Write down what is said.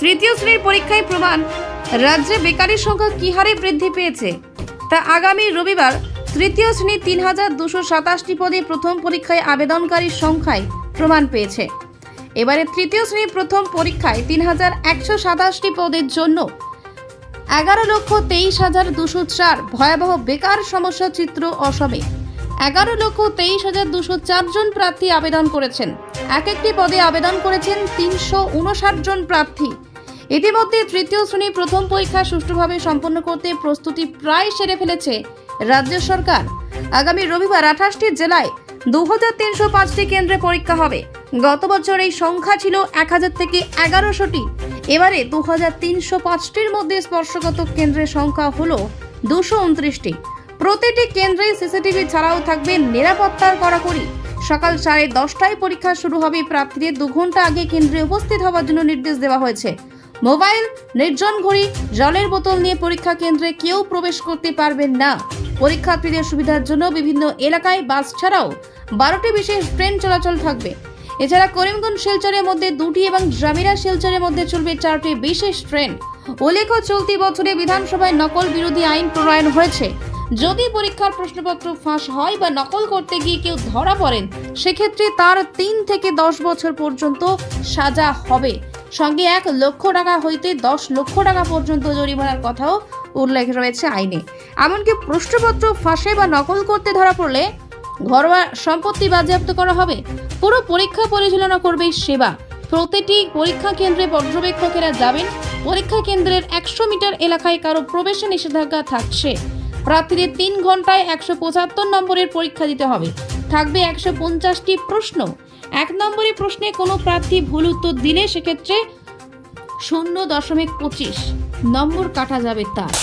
তৃতীয় শ্রেণির পরীক্ষায় প্রমাণ। রাজ্যে বেকারের সংখ্যা কী হারে বৃদ্ধি পেয়েছে? তা আগামী রবিবার তৃতীয় শ্রেণির তিন হাজার দুশো সাতাশটি পদে প্রথম পরীক্ষায় আবেদনকারীর সংখ্যায় প্রমাণ পেয়েছে। এবারে তৃতীয় শ্রেণির প্রথম পরীক্ষায় তিন হাজার একশো সাতাশটি পদের জন্য এগারো লক্ষ তেইশ হাজার দুশো চার ভয়াবহ বেকার সমস্যা চিত্র অসমে। এগারো লক্ষ তেইশ হাজার দুশো চারজন প্রার্থী আবেদন করেছেন। এক একটি পদে আবেদন করেছেন তিনশো উনষাট জন প্রার্থী। ইতিমধ্যে তৃতীয় শ্রেণির প্রথম পরীক্ষা সুষ্ঠুভাবে সম্পন্ন করতে প্রস্তুতি প্রায় সেরে ফেলেছে রাজ্য সরকার। আগামী রবিবার আঠাশটি জেলায় দু হাজার তিনশো পাঁচটি কেন্দ্রে পরীক্ষা হবে। গত বছর এই সংখ্যা ছিল এক হাজার থেকে এগারোশোটি। এবারে দু হাজার তিনশো পাঁচটির মধ্যে স্পর্শগত কেন্দ্রের সংখ্যা হল দুশো উনত্রিশটি। প্রতিটি কেন্দ্রে সিসিটিভি ছাড়াও থাকবে নিরাপত্তার কড়াকড়ি। সকাল সাড়ে দশটায় পরীক্ষা শুরু হবে। প্রার্থীদের দু ঘণ্টা আগে কেন্দ্রে উপস্থিত হওয়ার জন্য নির্দেশ দেওয়া হয়েছে। মোবাইল, নির্জন ঘড়ি, জলের বোতল নিয়ে পরীক্ষা কেন্দ্রে কেউ প্রবেশ করতে পারবেন না। পরীক্ষার্থীদের সুবিধার জন্য বিভিন্ন এলাকায় বাস ছাড়াও বারোটি বিশেষ ট্রেন চলাচল থাকবে। এছাড়া করিমগঞ্জ শিলচরের মধ্যে দুটি এবং জামিরা শিলচরের মধ্যে চলবে চারটি বিশেষ ট্রেন। উল্লেখ্য, চলতি বছরে বিধানসভায় নকল বিরোধী আইন প্রণয়ন হয়েছে। যদি পরীক্ষার প্রশ্নপত্র ফাঁস হয় বা নকল করতে গিয়ে কেউ ধরা পড়েন, সেক্ষেত্রে তার তিন থেকে দশ বছর পর্যন্ত সাজা হবে। সঙ্গে এক লক্ষ টাকা হইতে দশ লক্ষ টাকা পর্যন্ত জরিমানার কথাও উল্লেখ রয়েছে আইনে। এমনকি প্রশ্নপত্র ফাঁসে বা নকল করতে ধরা পড়লে ঘরোয়া সম্পত্তি বাজেয়াপ্ত করা হবে। পুরো পরীক্ষা পরিচালনা করবে সেবা। প্রতিটি পরীক্ষা কেন্দ্রে পর্যবেক্ষকেরা যাবেন। পরীক্ষা কেন্দ্রের একশো মিটার এলাকায় কারও প্রবেশে নিষেধাজ্ঞা থাকছে। প্রার্থীদের তিন ঘন্টায় একশো পঁচাত্তর নম্বরের পরীক্ষা দিতে হবে। থাকবে একশো পঞ্চাশটি প্রশ্ন। এক নম্বরের প্রশ্নে কোনো প্রার্থী ভুল উত্তর দিলে সেক্ষেত্রে শূন্য দশমিক পঁচিশ নম্বর কাটা যাবে তার।